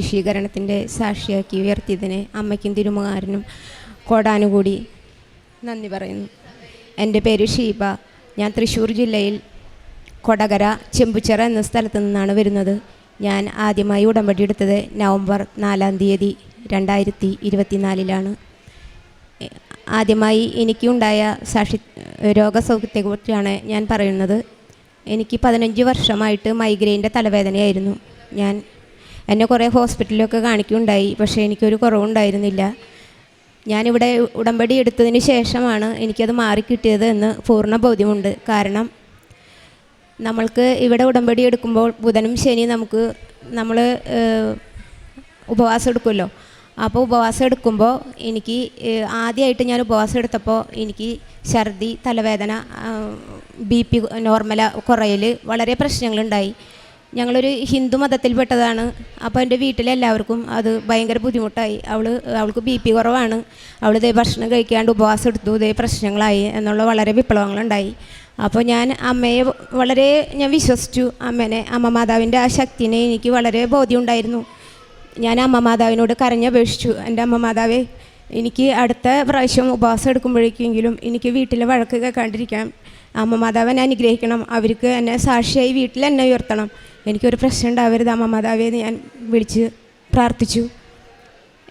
സ്വാദേശീകരണത്തിന്റെ സാക്ഷിയാക്കി ഉയർത്തിയതിന് അമ്മയ്ക്കും തിരുമുകാരനും കോടാനുകൂടി നന്ദി പറയുന്നു. എന്റെ പേര് ഷീബ. ഞാൻ തൃശ്ശൂർ ജില്ലയിൽ കൊടകര ചെമ്പുച്ചിറ എന്ന സ്ഥലത്ത് നിന്നാണ് വരുന്നത്. ഞാൻ ആദ്യമായി ഉടമ്പടി എടുത്തത് നവംബർ നാലാം തീയതി രണ്ടായിരത്തി ഇരുപത്തിനാലിലാണ്. ആദ്യമായി എനിക്കുണ്ടായ സാക്ഷി രോഗസൗഖ്യത്തെക്കുറിച്ചാണ് ഞാൻ പറയുന്നത്. എനിക്ക് പതിനഞ്ച് വർഷമായിട്ട് മൈഗ്രെയിന്റെ തലവേദനയായിരുന്നു. ഞാൻ എന്നെ കുറേ ഹോസ്പിറ്റലിലൊക്കെ കാണിക്കുകയുണ്ടായി പക്ഷേ എനിക്കൊരു കുറവുണ്ടായിരുന്നില്ല. ഞാനിവിടെ ഉടമ്പടി എടുത്തതിന് ശേഷമാണ് എനിക്കത് മാറിക്കിട്ടിയത് എന്ന് പൂർണ ബോധ്യമുണ്ട്. കാരണം നമ്മൾക്ക് ഇവിടെ ഉടമ്പടി എടുക്കുമ്പോൾ ബുധനും ശനി നമുക്ക് നമ്മൾ ഉപവാസം എടുക്കുമല്ലോ. അപ്പോൾ ഉപവാസം എടുക്കുമ്പോൾ എനിക്ക് ആദ്യമായിട്ട് ഞാൻ ഉപവാസം എടുത്തപ്പോൾ എനിക്ക് ഛർദി തലവേദന ബി പി നോർമല കുറയൽ വളരെ പ്രശ്നങ്ങളുണ്ടായി. ഞങ്ങളൊരു ഹിന്ദു മതത്തിൽപ്പെട്ടതാണ്. അപ്പോൾ എന്റെ വീട്ടിലെല്ലാവർക്കും അത് ഭയങ്കര ബുദ്ധിമുട്ടായി. അവൾ അവൾക്ക് ബി പി കുറവാണ്. അവൾ ഇതേ ഭക്ഷണം കഴിക്കാണ്ട് ഉപവാസം എടുത്തു ഇതേ പ്രശ്നങ്ങളായി എന്നുള്ള വളരെ വിപ്ലവങ്ങളുണ്ടായി. അപ്പോൾ ഞാൻ അമ്മയെ വളരെ ഞാൻ വിശ്വസിച്ചു. അമ്മേനെ അമ്മ മാതാവിന്റെ ആ ശക്തിനെ എനിക്ക് വളരെ ബോധ്യമുണ്ടായിരുന്നു. ഞാൻ അമ്മ മാതാവിനോട് കരഞ്ഞപേക്ഷിച്ചു. എന്റെ അമ്മ മാതാവേ എനിക്ക് അടുത്ത പ്രാവശ്യം ഉപവാസം എടുക്കുമ്പോഴേക്കെങ്കിലും എനിക്ക് വീട്ടിലെ വഴക്ക് കേൾക്കാണ്ടിരിക്കാം. അമ്മ മാതാവിനെ അനുഗ്രഹിക്കണം. അവർക്ക് എന്നെ സാക്ഷിയായി വീട്ടിൽ എന്നെ ഉയർത്തണം. എനിക്കൊരു പ്രശ്നം ഉണ്ടാവരുത് അമ്മ മാതാവെ ഞാൻ വിളിച്ച് പ്രാർത്ഥിച്ചു.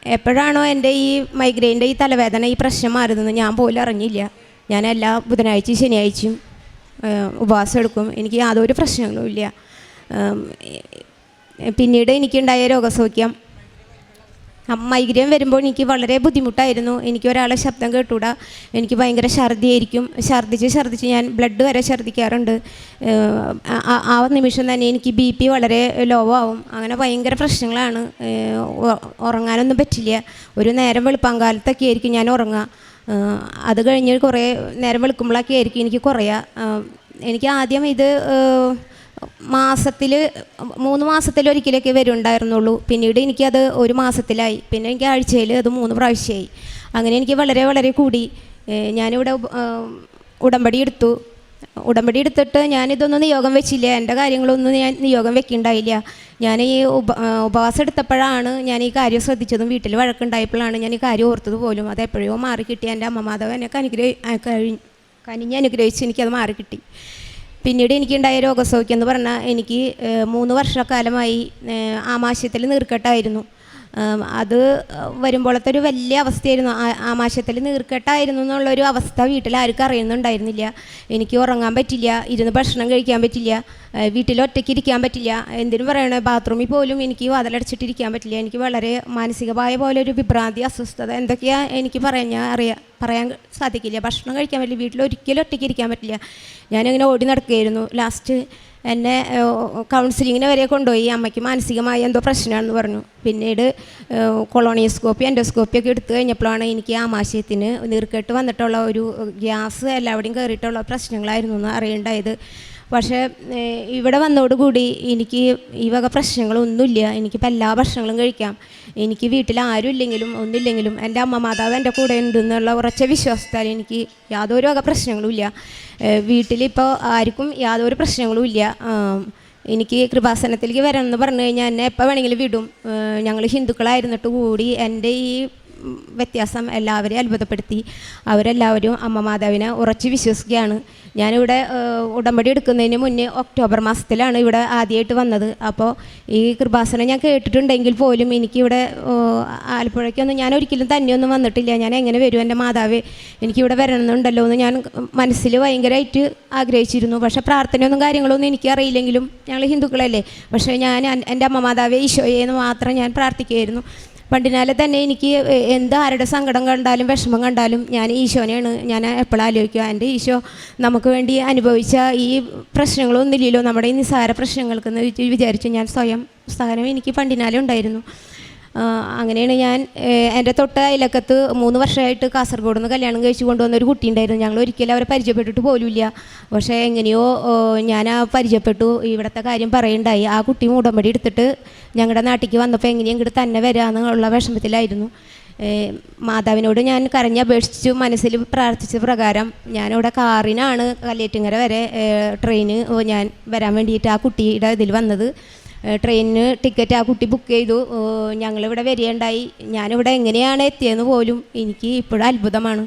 എപ്പോഴാണോ എന്റെ ഈ മൈഗ്രെയിന്റെ ഈ തലവേദന ഈ പ്രശ്നം മാറുന്നത് ഞാൻ പോലും അറിഞ്ഞില്ല. ഞാൻ എല്ലാ ബുധനാഴ്ചയും ശനിയാഴ്ചയും ഉപവാസം എടുക്കും. എനിക്ക് യാതൊരു പ്രശ്നങ്ങളും ഇല്ല. പിന്നീട് എനിക്കുണ്ടായ രോഗസൗഖ്യം മൈഗ്രെയിൻ വരുമ്പോൾ എനിക്ക് വളരെ ബുദ്ധിമുട്ടായിരുന്നു. എനിക്ക് ഒരാളെ ശബ്ദം കേട്ടൂടാ. എനിക്ക് ഭയങ്കര ഛർദിയായിരിക്കും. ഛർദിച്ച് ഛർദിച്ച് ഞാൻ ബ്ലഡ് വരെ ഛർദിക്കാറുണ്ട്. ആ നിമിഷം തന്നെ എനിക്ക് ബി പി വളരെ ലോ ആവും. അങ്ങനെ ഭയങ്കര പ്രശ്നങ്ങളാണ്. ഉറങ്ങാനൊന്നും പറ്റില്ല. ഒരു നേരം വെളുപ്പാങ്കാലത്തൊക്കെ ആയിരിക്കും ഞാൻ ഉറങ്ങുക. അത് കഴിഞ്ഞ് കുറേ നേരം വെളുക്കുമ്പോഴൊക്കെ ആയിരിക്കും എനിക്ക് കുറയുക. എനിക്ക് ആദ്യം ഇത് മാസത്തിൽ മൂന്ന് മാസത്തിലൊരിക്കലൊക്കെ വരുന്നുണ്ടായിരുന്നുള്ളൂ പിന്നീട് എനിക്കത് ഒരു മാസത്തിലായി. പിന്നെ എനിക്ക് ആഴ്ചയിൽ അത് മൂന്ന് പ്രാവശ്യമായി അങ്ങനെ എനിക്ക് വളരെ വളരെ കൂടി. ഞാനിവിടെ ഉടമ്പടി എടുത്തു. ഉടമ്പടി എടുത്തിട്ട് ഞാനിതൊന്നും നിയോഗം വെച്ചില്ല. എന്റെ കാര്യങ്ങളൊന്നും ഞാൻ നിയോഗം വെക്കുന്നുണ്ടായില്ല ഞാൻ ഈ ഉപ ഉപവാസം എടുത്തപ്പോഴാണ് ഞാൻ ഈ കാര്യം ശ്രദ്ധിച്ചതും വീട്ടിൽ വഴക്കുണ്ടായപ്പോഴാണ് ഞാൻ ഈ കാര്യം ഓർത്തത് പോലും. അത് എപ്പോഴോ മാറി കിട്ടി എന്റെ അമ്മ മാധവനെ എന്നെ അനുഗ്രഹി കഴി കനിഞ്ഞ് അനുഗ്രഹിച്ച് എനിക്കത് മാറി കിട്ടി പിന്നീട് എനിക്കുണ്ടായ രോഗസൗഖ്യം എന്ന് പറഞ്ഞാൽ എനിക്ക് മൂന്ന് വർഷക്കാലമായി ആമാശയത്തിൽ നീർക്കെട്ടായിരുന്നു. അത് വരുമ്പോഴത്തെ ഒരു വലിയ അവസ്ഥയായിരുന്നു. ആമാശയത്തിൽ നീർക്കെട്ടായിരുന്നു എന്നുള്ളൊരു അവസ്ഥ വീട്ടിൽ ആർക്കും അറിയുന്നുണ്ടായിരുന്നില്ല. എനിക്ക് ഉറങ്ങാൻ പറ്റില്ല ഇരുന്ന് ഭക്ഷണം കഴിക്കാൻ പറ്റില്ല. വീട്ടിൽ ഒറ്റയ്ക്ക് ഇരിക്കാൻ പറ്റില്ല. എന്തിനു പറയണേ ബാത്റൂമിൽ പോലും എനിക്ക് വാതിലടച്ചിട്ടിരിക്കാൻ പറ്റില്ല. എനിക്ക് വളരെ മാനസികമായ പോലെ ഒരു വിഭ്രാന്തി അസ്വസ്ഥത എന്തൊക്കെയാ എനിക്ക് പറയാൻ അറിയാം പറയാൻ സാധിക്കില്ല. ഭക്ഷണം കഴിക്കാൻ പറ്റില്ല. വീട്ടിൽ ഒരിക്കലും ഒറ്റയ്ക്ക് ഇരിക്കാൻ പറ്റില്ല. ഞാനിങ്ങനെ ഓടി നടക്കുകയായിരുന്നു. ലാസ്റ്റ് എന്നെ കൗൺസിലിങ്ങിന് വരെ കൊണ്ടുപോയി. അമ്മയ്ക്ക് മാനസികമായ എന്തോ പ്രശ്നമാണെന്ന് പറഞ്ഞു. പിന്നീട് കൊളോണിയോസ്കോപ്പി എൻഡോസ്കോപ്പി ഒക്കെ എടുത്തു കഴിഞ്ഞപ്പോഴാണ് എനിക്ക് ആമാശയത്തിന് നീർക്കെട്ട് വന്നിട്ടുള്ള ഒരു ഗ്യാസ് എല്ലാവിടെയും കയറിയിട്ടുള്ള പ്രശ്നങ്ങളായിരുന്നു എന്ന് അറിയേണ്ടായത്. പക്ഷേ ഇവിടെ വന്നതോടുകൂടി എനിക്ക് ഈ വക പ്രശ്നങ്ങളൊന്നുമില്ല. എനിക്കിപ്പോൾ എല്ലാ ഭക്ഷണങ്ങളും കഴിക്കാം. എനിക്ക് വീട്ടിൽ ആരും ഇല്ലെങ്കിലും ഒന്നുമില്ലെങ്കിലും എന്റെ അമ്മ മാതാവ് എന്റെ കൂടെ ഉണ്ടെന്നുള്ള ഉറച്ച വിശ്വാസത്താൽ എനിക്ക് യാതൊരു വക പ്രശ്നങ്ങളും ഇല്ല വീട്ടിലിപ്പോൾ ആർക്കും യാതൊരു പ്രശ്നങ്ങളും ഇല്ല എനിക്ക് കൃപാസനത്തിലേക്ക് വരണം എന്ന് പറഞ്ഞു കഴിഞ്ഞാൽ എന്നെ എപ്പോൾ വേണമെങ്കിലും വിടും. ഞങ്ങൾ ഹിന്ദുക്കളായിരുന്നിട്ട് കൂടി എന്റെ ഈ വ്യത്യാസം എല്ലാവരെയും അത്ഭുതപ്പെടുത്തി. അവരെല്ലാവരും അമ്മ മാതാവിനെ ഉറച്ച് വിശ്വസിക്കുകയാണ്. ഞാനിവിടെ ഉടമ്പടി എടുക്കുന്നതിന് മുന്നേ ഒക്ടോബർ മാസത്തിലാണ് ഇവിടെ ആദ്യമായിട്ട് വന്നത്. അപ്പോൾ ഈ കൃപാസനം ഞാൻ കേട്ടിട്ടുണ്ടെങ്കിൽ പോലും എനിക്കിവിടെ ആലപ്പുഴയ്ക്കൊന്നും ഞാൻ ഒരിക്കലും തന്നെയൊന്നും വന്നിട്ടില്ല. ഞാൻ എങ്ങനെ വരും എന്റെ മാതാവ്? എനിക്കിവിടെ വരണമെന്നുണ്ടല്ലോ എന്ന് ഞാൻ മനസ്സിൽ ഭയങ്കരമായിട്ട് ആഗ്രഹിച്ചിരുന്നു. പക്ഷേ പ്രാർത്ഥനയൊന്നും കാര്യങ്ങളൊന്നും എനിക്കറിയില്ലെങ്കിലും ഞങ്ങൾ ഹിന്ദുക്കളല്ലേ? പക്ഷേ ഞാൻ എന്റെ അമ്മ മാതാവ് ഈശോയെ എന്ന് മാത്രം ഞാൻ പ്രാർത്ഥിക്കുകയായിരുന്നു. പണ്ടിനാലെ തന്നെ എനിക്ക് എന്ത് ആരുടെ സങ്കടം കണ്ടാലും വിഷമം കണ്ടാലും ഞാൻ ഈശോനെയാണ്. ഞാൻ എപ്പോഴും ആലോചിക്കുക? എന്റെ ഈശോ നമുക്ക് വേണ്ടി അനുഭവിച്ച ഈ പ്രശ്നങ്ങളൊന്നുമില്ലല്ലോ. നമ്മുടെ ഈ നിസ്സാര പ്രശ്നങ്ങൾക്കെന്ന് വിചാരിച്ചു ഞാൻ സ്വയം സ്ഥാനം എനിക്ക് പണ്ടിനാലെ ഉണ്ടായിരുന്നു. അങ്ങനെയാണ് ഞാൻ എന്റെ തൊട്ട അയലക്കത്ത് മൂന്ന് വർഷമായിട്ട് കാസർഗോഡ് നിന്ന് കല്യാണം കഴിച്ചു കൊണ്ടുവന്ന ഒരു കുട്ടി ഉണ്ടായിരുന്നു. ഞങ്ങൾ ഒരിക്കലും അവരെ പരിചയപ്പെട്ടിട്ട് പോലുമില്ല. പക്ഷേ എങ്ങനെയോ ഞാൻ ആ പരിചയപ്പെട്ടു. ഇവിടുത്തെ കാര്യം പറയുണ്ടായി. ആ കുട്ടി ഉടമ്പടി എടുത്തിട്ട് ഞങ്ങളുടെ നാട്ടിലേക്ക് വന്നപ്പോൾ എങ്ങനെയും ഇങ്ങോട്ട് തന്നെ വരാമെന്നുള്ള വിഷമത്തിലായിരുന്നു. മാതാവിനോട് ഞാൻ കരഞ്ഞപേക്ഷിച്ചു മനസ്സിൽ പ്രാർത്ഥിച്ച പ്രകാരം ഞാനിവിടെ കാറിനാണ് കല്ലേറ്റിങ്ങര വരെ ട്രെയിന് ഞാൻ വരാൻ വേണ്ടിയിട്ട് ആ കുട്ടിയുടെ ഇതിൽ വന്നത്. ട്രെയിനിന് ടിക്കറ്റ് ആ കുട്ടി ബുക്ക് ചെയ്തു. ഞങ്ങളിവിടെ വരികയുണ്ടായി. ഞാനിവിടെ എങ്ങനെയാണ് എത്തിയതെന്ന് പോലും എനിക്ക് ഇപ്പോഴും അത്ഭുതമാണ്.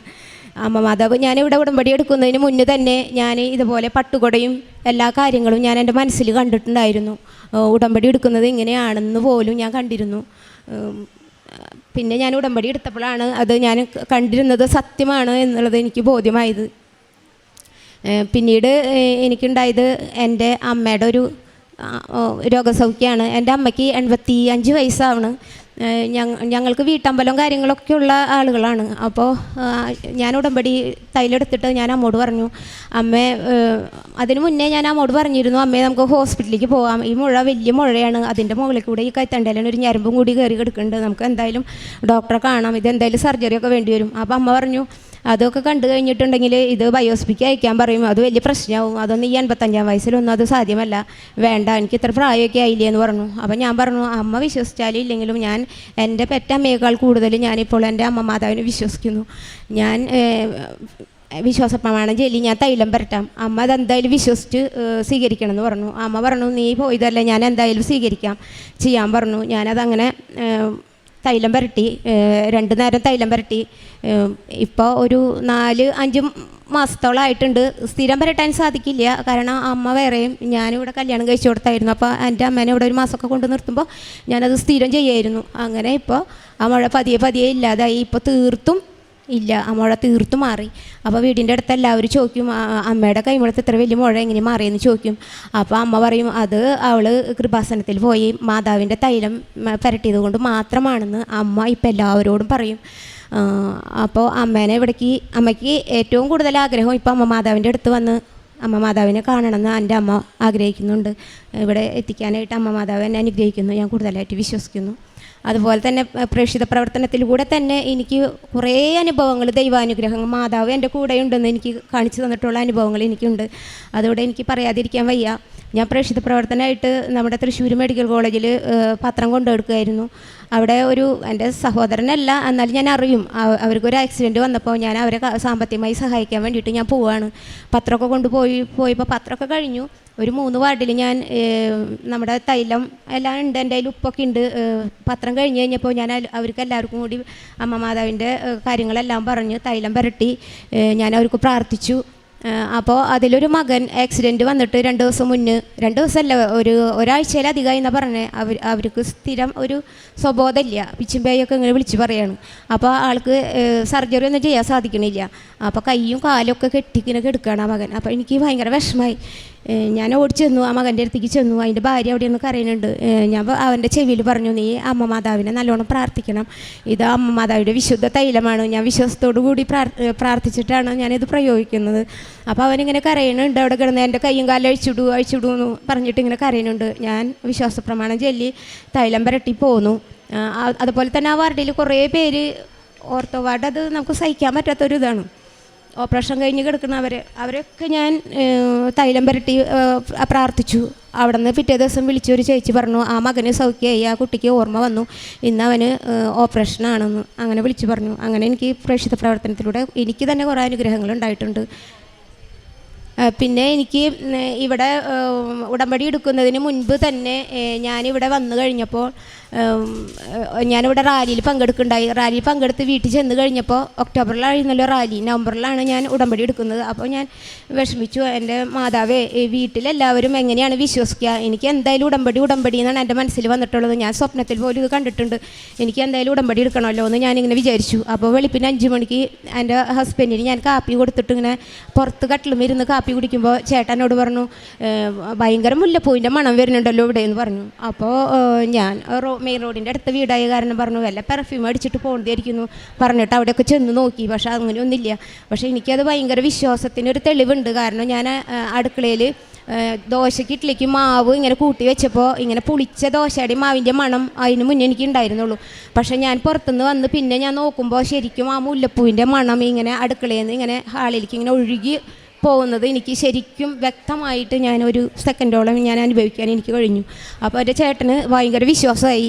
അമ്മ മാതാവ് ഞാനിവിടെ ഉടമ്പടി എടുക്കുന്നതിന് മുന്നേ തന്നെ ഞാൻ ഇതുപോലെ പട്ടുകൊടയും എല്ലാ കാര്യങ്ങളും ഞാൻ എന്റെ മനസ്സിൽ കണ്ടിട്ടുണ്ടായിരുന്നു. ഉടമ്പടി എടുക്കുന്നത് ഇങ്ങനെയാണെന്ന് പോലും ഞാൻ കണ്ടിരുന്നു. പിന്നെ ഞാൻ ഉടമ്പടി എടുത്തപ്പോഴാണ് അത് ഞാൻ കണ്ടിരുന്നത് സത്യമാണ് എന്നുള്ളത് എനിക്ക് ബോധ്യമായത്. പിന്നീട് എനിക്കുണ്ടായത് എന്റെ അമ്മയുടെ ഒരു രോഗസൗഖ്യമാണ് എന്റെ അമ്മയ്ക്ക് എൺപത്തി അഞ്ച് വയസ്സാണ് ഞങ്ങൾക്ക് വീട്ടമ്പലവും കാര്യങ്ങളൊക്കെ ഉള്ള ആളുകളാണ്. അപ്പോൾ ഞാൻ ഉടമ്പടി തൈലെടുത്തിട്ട് ഞാൻ അമ്മോട് പറഞ്ഞു അമ്മ അതിന് മുന്നേ ഞാൻ അമ്മോട് പറഞ്ഞിരുന്നു അമ്മേ നമുക്ക് ഹോസ്പിറ്റലിലേക്ക് പോകാം ഈ മുഴ വലിയ മുഴയാണ്. അതിന്റെ മുകളിൽ കൂടെ ഈ കൈത്തണ്ടയിലാണ് ഒരു ഞരമ്പും കൂടി കയറി കിടക്കുന്നുണ്ട്. നമുക്ക് എന്തായാലും ഡോക്ടറെ കാണാം. ഇത് എന്തായാലും സർജറി ഒക്കെ വേണ്ടി വരും. അപ്പോൾ അമ്മ പറഞ്ഞു അതൊക്കെ കണ്ടു കഴിഞ്ഞിട്ടുണ്ടെങ്കിൽ ഇത് ബയോസ്പിക്ക് അയക്കാൻ പറയും. അത് വലിയ പ്രശ്നമാവും. അതൊന്നും ഈ എൺപത്തഞ്ചാം വയസ്സിലൊന്നും അത് സാധ്യമല്ല. വേണ്ട എനിക്ക് ഇത്ര പ്രായമൊക്കെ ആയില്ലേ എന്ന് പറഞ്ഞു. അപ്പം ഞാൻ പറഞ്ഞു അമ്മ വിശ്വസിച്ചാലും ഇല്ലെങ്കിലും ഞാൻ എന്റെ പെറ്റമ്മയേക്കാൾ കൂടുതൽ ഞാനിപ്പോൾ എന്റെ അമ്മ മാതാവിനെ വിശ്വസിക്കുന്നു. ഞാൻ വിശ്വാസ പ്രമാണം ഞാൻ തൈലം പരട്ടാം. അമ്മ അതെന്തായാലും വിശ്വസിച്ച് സ്വീകരിക്കണം എന്ന് പറഞ്ഞു. അമ്മ പറഞ്ഞു നീ പോയതല്ല ഞാൻ എന്തായാലും സ്വീകരിക്കാം. ചെയ്യാൻ പറഞ്ഞു. ഞാനതങ്ങനെ തൈലം പുരട്ടി രണ്ട് നേരം തൈലം പുരട്ടി. ഇപ്പോൾ ഒരു നാല് അഞ്ച് മാസത്തോളമായിട്ടുണ്ട് സ്ഥിരം പുരട്ടാൻ സാധിക്കില്ല. കാരണം അമ്മ വേറെയും ഞാനിവിടെ കല്യാണം കഴിച്ചു കൊടുത്തായിരുന്നു. അപ്പോൾ എന്റെ അമ്മേനെ ഇവിടെ ഒരു മാസമൊക്കെ കൊണ്ട് നിർത്തുമ്പോൾ ഞാനത് സ്ഥിരം ചെയ്യായിരുന്നു. അങ്ങനെ ഇപ്പോൾ ആ മഴ പതിയെ പതിയെ ഇല്ലാതായി. ഇപ്പോൾ തീർത്തും ഇല്ല ആ മുഴ തീർത്തു മാറി. അപ്പോൾ വീടിന്റെ അടുത്ത് എല്ലാവരും ചോദിക്കും അമ്മയുടെ കൈമുളത്ത് ഇത്ര വലിയ മുഴ എങ്ങനെ മാറിയെന്ന് ചോദിക്കും. അപ്പോൾ അമ്മ പറയും അത് അവൾ കൃപാസനത്തിൽ പോയി മാതാവിന്റെ തൈലം പുരട്ടിയത് കൊണ്ട് മാത്രമാണെന്ന് അമ്മ ഇപ്പം എല്ലാവരോടും പറയും. അപ്പോൾ അമ്മേനെ ഇവിടേക്ക് അമ്മയ്ക്ക് ഏറ്റവും കൂടുതൽ ആഗ്രഹം ഇപ്പം അമ്മ മാതാവിന്റെ അടുത്ത് വന്ന് അമ്മ മാതാവിനെ കാണണമെന്ന് എന്റെ അമ്മ ആഗ്രഹിക്കുന്നുണ്ട്. ഇവിടെ എത്തിക്കാനായിട്ട് അമ്മ മാതാവ് എന്നെ അനുഗ്രഹിക്കുന്നു. ഞാൻ കൂടുതലായിട്ട് വിശ്വസിക്കുന്നു. അതുപോലെ തന്നെ പ്രേക്ഷിത പ്രവർത്തനത്തിലൂടെ തന്നെ എനിക്ക് കുറേ അനുഭവങ്ങൾ ദൈവാനുഗ്രഹങ്ങൾ മാതാവ് എന്റെ കൂടെ ഉണ്ടെന്ന് എനിക്ക് കാണിച്ചു തന്നിട്ടുള്ള അനുഭവങ്ങൾ എനിക്കുണ്ട്. അതോടെ എനിക്ക് പറയാതിരിക്കാൻ വയ്യ. ഞാൻ പ്രേക്ഷിത പ്രവർത്തനമായിട്ട് നമ്മുടെ തൃശ്ശൂർ മെഡിക്കൽ കോളേജിൽ പത്രം കൊണ്ടുകൊടുക്കുകയായിരുന്നു. അവിടെ ഒരു എന്റെ സഹോദരനല്ല എന്നാലും ഞാൻ അറിയും. അവർക്കൊരു ആക്സിഡന്റ് വന്നപ്പോൾ ഞാൻ അവരെ സാമ്പത്തികമായി സഹായിക്കാൻ വേണ്ടിയിട്ട് ഞാൻ പോവുകയാണ് പത്രമൊക്കെ കൊണ്ടുപോയി പോയപ്പോൾ പത്രമൊക്കെ കഴിഞ്ഞു. ഒരു മൂന്ന് വാർഡിൽ ഞാൻ നമ്മുടെ തൈലം എല്ലാം ഉണ്ട്. എന്റെ കയ്യിൽ ഉപ്പൊക്കെ ഉണ്ട്. പത്രം കഴിഞ്ഞ് കഴിഞ്ഞപ്പോൾ ഞാൻ അവർക്ക് എല്ലാവർക്കും കൂടി അമ്മ മാതാവിന്റെ കാര്യങ്ങളെല്ലാം പറഞ്ഞ് തൈലം പുരട്ടി ഞാൻ അവർക്ക് പ്രാർത്ഥിച്ചു. അപ്പോൾ അതിലൊരു മകൻ ആക്സിഡന്റ് വന്നിട്ട് രണ്ട് ദിവസം മുന്നേ രണ്ട് ദിവസമല്ല ഒരു ഒരാഴ്ചയിലധികമായി എന്നാണ് പറഞ്ഞത് അവർ അവർക്ക് സ്ഥിരം ഒരു സ്വബോധമില്ല. പിച്ചുമ്പേയൊക്കെ ഇങ്ങനെ വിളിച്ച് പറയാണ്. അപ്പോൾ ആൾക്ക് സർജറി ഒന്നും ചെയ്യാൻ സാധിക്കണില്ല. അപ്പോൾ കൈയും കാലും ഒക്കെ കെട്ടിക്കിനെ ആ മകൻ. അപ്പോൾ എനിക്ക് ഭയങ്കര വിഷമമായി. ഞാൻ ഓടി ചെന്നു ആ മകന്റെ അടുത്തേക്ക് ചെന്നു അതിന്റെ ഭാര്യ അവിടെ നിന്ന് കരയുന്നുണ്ട്. ഞാൻ അവന്റെ ചെവിയിൽ പറഞ്ഞു നീ അമ്മ മാതാവിനെ നല്ലോണം പ്രാർത്ഥിക്കണം. ഇത് അമ്മ മാതാവിന്റെ വിശുദ്ധ തൈലമാണ്. ഞാൻ വിശ്വാസത്തോടു കൂടി പ്രാർത്ഥിച്ചിട്ടാണ് ഞാനിത് പ്രയോഗിക്കുന്നത്. അപ്പോൾ അവനിങ്ങനെ കരയുന്നുണ്ട്. അവിടെ കിടന്ന് എന്റെ കൈയും കാലം അഴിച്ചിടൂ അഴിച്ചിടൂ എന്ന് പറഞ്ഞിട്ട് ഇങ്ങനെ കരയുന്നുണ്ട്. ഞാൻ വിശ്വാസ പ്രമാണം ചൊല്ലി തൈലം പുരട്ടി പോന്നു. അതുപോലെ തന്നെ ആ വാർഡിൽ കുറേ പേര് ഓർത്തോ വാർഡ് അത് നമുക്ക് സഹിക്കാൻ പറ്റാത്തൊരു ഇതാണ് ഓപ്പറേഷൻ കഴിഞ്ഞ് കിടക്കുന്നവർ അവരൊക്കെ ഞാൻ തൈലം പുരട്ടി പ്രാർത്ഥിച്ചു. അവിടെ നിന്ന് പിറ്റേ ദിവസം വിളിച്ചൊരു ചേച്ചി പറഞ്ഞു ആ മകന് സൗഖ്യമായി ആ കുട്ടിക്ക് ഓർമ്മ വന്നു. ഇന്ന് അവന് ഓപ്പറേഷനാണെന്ന് അങ്ങനെ വിളിച്ചു പറഞ്ഞു. അങ്ങനെ എനിക്ക് പ്രേക്ഷിത പ്രവർത്തനത്തിലൂടെ എനിക്ക് തന്നെ കുറേ അനുഗ്രഹങ്ങൾ ഉണ്ടായിട്ടുണ്ട്. പിന്നെ എനിക്ക് ഇവിടെ ഉടമ്പടി എടുക്കുന്നതിന് മുൻപ് തന്നെ ഞാനിവിടെ വന്നു കഴിഞ്ഞപ്പോൾ ഞാനിവിടെ റാലിയിൽ പങ്കെടുക്കുന്നുണ്ടായി. റാലിയിൽ പങ്കെടുത്ത് വീട്ടിൽ ചെന്ന് കഴിഞ്ഞപ്പോൾ ഒക്ടോബറിലായിരുന്നല്ലോ റാലി. നവംബറിലാണ് ഞാൻ ഉടമ്പടി എടുക്കുന്നത്. അപ്പോൾ ഞാൻ വിഷമിച്ചു. എന്റെ മാതാവേ വീട്ടിലെല്ലാവരും എങ്ങനെയാണ് വിശ്വസിക്കുക? എനിക്ക് എന്തായാലും ഉടമ്പടി ഉടമ്പടി എന്നാണ് എന്റെ മനസ്സിൽ വന്നിട്ടുള്ളത്. ഞാൻ സ്വപ്നത്തിൽ പോലും ഇത് കണ്ടിട്ടുണ്ട്. എനിക്ക് എന്തായാലും ഉടമ്പടി എടുക്കണമല്ലോ എന്ന് ഞാനിങ്ങനെ വിചാരിച്ചു. അപ്പോൾ വെളുപ്പിന് അഞ്ച് മണിക്ക് എന്റെ ഹസ്ബൻഡിന് ഞാൻ കാപ്പി കൊടുത്തിട്ട് ഇങ്ങനെ പുറത്ത് കട്ടിലും ഇരുന്ന് കാപ്പി കുടിക്കുമ്പോൾ ചേട്ടനോട് പറഞ്ഞു "ഏഹ്, ഭയങ്കര മുല്ലപ്പൂവിന്റെ മണം വരുന്നുണ്ടല്ലോ ഇവിടെ എന്ന് പറഞ്ഞു. അപ്പോൾ ഞാൻ റോ മെയിൻ റോഡിന്റെ അടുത്ത വീടായ കാരണം പറഞ്ഞു വല്ല പെർഫ്യൂം അടിച്ചിട്ട് പോകേണ്ടിയിരിക്കുന്നു പറഞ്ഞിട്ട് അവിടെയൊക്കെ ചെന്ന് നോക്കി. പക്ഷേ അങ്ങനെയൊന്നുമില്ല. പക്ഷേ എനിക്കത് ഭയങ്കര വിശ്വാസത്തിന് ഒരു തെളിവുണ്ട്. കാരണം ഞാൻ അടുക്കളയിൽ ദോശയ്ക്ക് ഇഡ്ഡലിക്ക് മാവ് ഇങ്ങനെ കൂട്ടി വെച്ചപ്പോൾ ഇങ്ങനെ പുളിച്ച ദോശയുടെ മാവിന്റെ മണം അതിന് മുന്നേ എനിക്ക് ഉണ്ടായിരുന്നുള്ളൂ. പക്ഷേ ഞാൻ പുറത്തുനിന്ന് വന്ന് പിന്നെ ഞാൻ നോക്കുമ്പോൾ ശരിക്കും ആ മുല്ലപ്പൂവിന്റെ മണം ഇങ്ങനെ അടുക്കളയിൽ നിന്ന് ഇങ്ങനെ ഹാളിലേക്ക് ഇങ്ങനെ ഒഴുകി പോകുന്നത് എനിക്ക് ശരിക്കും വ്യക്തമായിട്ട് ഞാൻ ഒരു സെക്കൻഡോളം ഞാൻ അനുഭവിക്കാൻ എനിക്ക് കഴിഞ്ഞു. അപ്പോൾ എന്റെ ചേട്ടന് ഭയങ്കര വിശ്വാസമായി.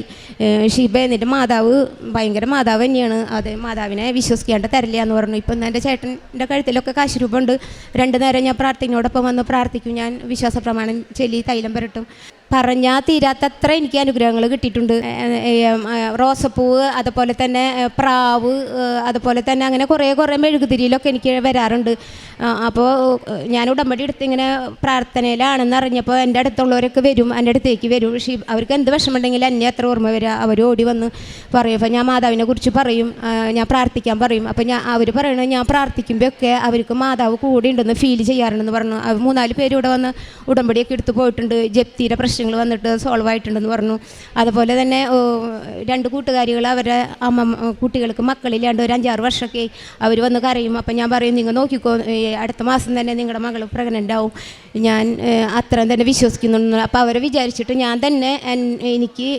ഷിബ എന്നിട്ട് മാതാവ് ഭയങ്കര മാതാവ് തന്നെയാണ്. അത് മാതാവിനെ വിശ്വസിക്കാണ്ട് തരില്ല എന്ന് പറഞ്ഞു. ഇപ്പം എന്റെ ചേട്ടന്റെ കഴുത്തിലൊക്കെ കാശുരൂപമുണ്ട്. രണ്ട് നേരം ഞാൻ പ്രാർത്ഥനയോടൊപ്പം വന്ന് പ്രാർത്ഥിക്കും. ഞാൻ വിശ്വാസ പ്രമാണം ചെല്ലി തൈലം പുരട്ടും. പറഞ്ഞാൽ തീരാത്തത്ര എനിക്ക് അനുഗ്രഹങ്ങൾ കിട്ടിയിട്ടുണ്ട്. റോസപ്പൂവ് അതുപോലെ തന്നെ പ്രാവ് അതുപോലെ തന്നെ അങ്ങനെ കുറേ കുറേ മെഴുകുതിരിയിലൊക്കെ എനിക്ക് വരാറുണ്ട്. അപ്പോൾ ഞാൻ ഉടമ്പടി എടുത്ത് ഇങ്ങനെ പ്രാർത്ഥനയിലാണെന്ന് അറിഞ്ഞപ്പോൾ എന്റെ അടുത്തുള്ളവരൊക്കെ വരും എന്റെ അടുത്തേക്ക് വരും. പക്ഷേ അവർക്ക് എന്ത് വിഷമമുണ്ടെങ്കിലും എന്നെ എത്ര ഓർമ്മ വരിക അവർ ഓടി വന്ന് പറയും അപ്പോൾ ഞാൻ മാതാവിനെ കുറിച്ച് പറയും ഞാൻ പ്രാർത്ഥിക്കാൻ പറയും. അപ്പോൾ ഞാൻ അവർ പറയണത് ഞാൻ പ്രാർത്ഥിക്കുമ്പോഴൊക്കെ അവർക്ക് മാതാവ് കൂടെ ഉണ്ടെന്ന് ഫീൽ ചെയ്യാറുണ്ടെന്ന് പറഞ്ഞു. അവർ മൂന്നാൽ പേര് ഇവിടെ വന്ന് ഉടമ്പടിയൊക്കെ എടുത്ത് പോയിട്ടുണ്ട്. ജപ്തിയുടെ പ്രശ്നങ്ങൾ വന്നിട്ട് സോൾവ് ആയിട്ടുണ്ടെന്ന് പറഞ്ഞു. അതുപോലെ തന്നെ രണ്ട് കൂട്ടുകാരികൾ അവരെ അമ്മ കുട്ടികൾക്ക് മക്കളില്ലാണ്ട് ഒരു അഞ്ചാറ് വർഷമൊക്കെ അവർ വന്ന് കരയും. അപ്പം ഞാൻ പറയും നിങ്ങൾ നോക്കിക്കോ അടുത്ത മാസം തന്നെ നിങ്ങളുടെ മകൾ പ്രഗ്നന്റ് ആവും. ഞാൻ അത്രയും തന്നെ വിശ്വസിക്കുന്നുണ്ട്. അപ്പോൾ അവരെ വിചാരിച്ചിട്ട് ഞാൻ തന്നെ എനിക്ക്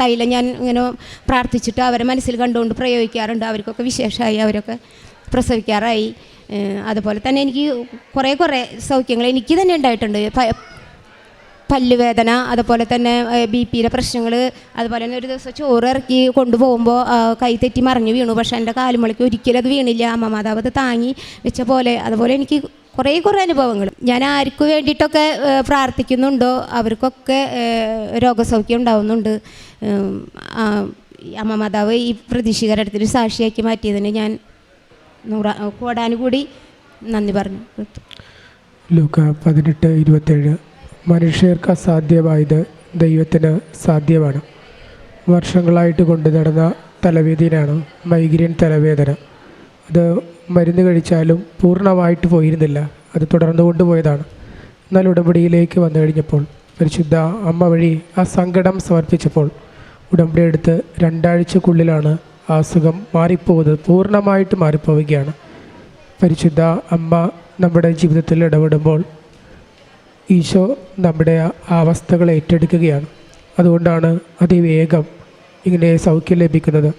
തൈല ഞാൻ ഇങ്ങനെ പ്രാർത്ഥിച്ചിട്ട് അവരെ മനസ്സിൽ കണ്ടുകൊണ്ട് പ്രയോഗിക്കാറുണ്ട്. അവർക്കൊക്കെ വിശേഷമായി അവരൊക്കെ പ്രസവിക്കാറായി. അതുപോലെ തന്നെ എനിക്ക് കുറേ കുറേ സൗഖ്യങ്ങൾ എനിക്ക് തന്നെ ഉണ്ടായിട്ടുണ്ട്. പല്ലുവേദന അതുപോലെ തന്നെ ബി പിയുടെ പ്രശ്നങ്ങൾ അതുപോലെ തന്നെ ഒരു ദിവസം ചോറ് ഇറക്കി കൊണ്ടുപോകുമ്പോൾ കൈ തെറ്റി മറിഞ്ഞു വീണു. പക്ഷേ എന്റെ കാലുമുളയ്ക്ക് ഒരിക്കലും അത് വീണില്ല. അമ്മ മാതാവ് അത് താങ്ങി വെച്ച പോലെ. അതുപോലെ എനിക്ക് കുറേ കുറേ അനുഭവങ്ങൾ. ഞാൻ ആർക്ക് വേണ്ടിയിട്ടൊക്കെ പ്രാർത്ഥിക്കുന്നുണ്ടോ അവർക്കൊക്കെ രോഗസൗഖ്യം ഉണ്ടാവുന്നുണ്ട്. അമ്മ മാതാവ് ഈ പ്രതീക്ഷികരടത്തിന് സാക്ഷിയാക്കി മാറ്റിയതിന് ഞാൻ നൂറ കോടാനുകൂടി നന്ദി പറഞ്ഞു. ലൂക്ക പതിനെട്ട് ഇരുപത്തേഴ്. മനുഷ്യർക്ക് അസാധ്യമായത് ദൈവത്തിന് സാധ്യമാണ്. വർഷങ്ങളായിട്ട് കൊണ്ടു നടന്ന തലവേദനയാണ് മൈഗ്രെയിൻ തലവേദന. അത് മരുന്ന് കഴിച്ചാലും പൂർണമായിട്ട് പോയിരുന്നില്ല. അത് തുടർന്നു കൊണ്ടുപോയതാണ് എന്നാൽ ഉടമ്പടിയിലേക്ക് വന്നു കഴിഞ്ഞപ്പോൾ പരിശുദ്ധ അമ്മ വഴി ആ സങ്കടം സമർപ്പിച്ചപ്പോൾ ഉടമ്പടി എടുത്ത് രണ്ടാഴ്ചക്കുള്ളിലാണ് ആ അസുഖം മാറിപ്പോകുന്നത് പൂർണമായിട്ട് മാറിപ്പോവുകയാണ്. പരിശുദ്ധ അമ്മ നമ്മുടെ ജീവിതത്തിൽ ഇടപെടുമ്പോൾ ഈശോ നമ്മുടെ അവസ്ഥകൾ ഏറ്റെടുക്കുകയാണ്. അതുകൊണ്ടാണ് അതിവേഗം ഇങ്ങനെ സൗഖ്യം ലഭിക്കുന്നത്.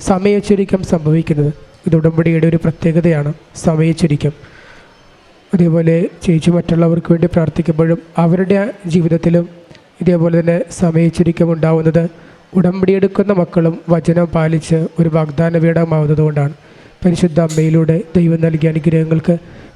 സമയച്ചുരുക്കം സംഭവിക്കുന്നത്. ഇത് ഉടമ്പടിയുടെ ഒരു പ്രത്യേകതയാണ്. സമയച്ചുരുക്കം. അതേപോലെ ചേച്ചി മറ്റുള്ളവർക്ക് വേണ്ടി പ്രാർത്ഥിക്കുമ്പോഴും അവരുടെ ജീവിതത്തിലും ഇതേപോലെ തന്നെ സമയച്ചുരുക്കം ഉണ്ടാവുന്നത് ഉടമ്പടിയെടുക്കുന്ന മക്കളും വചനം പാലിച്ച് ഒരു വാഗ്ദാന വീടമാവുന്നത് കൊണ്ടാണ് പരിശുദ്ധ അമ്മയിലൂടെ ദൈവം നൽകിയ അനുഗ്രഹങ്ങൾക്ക്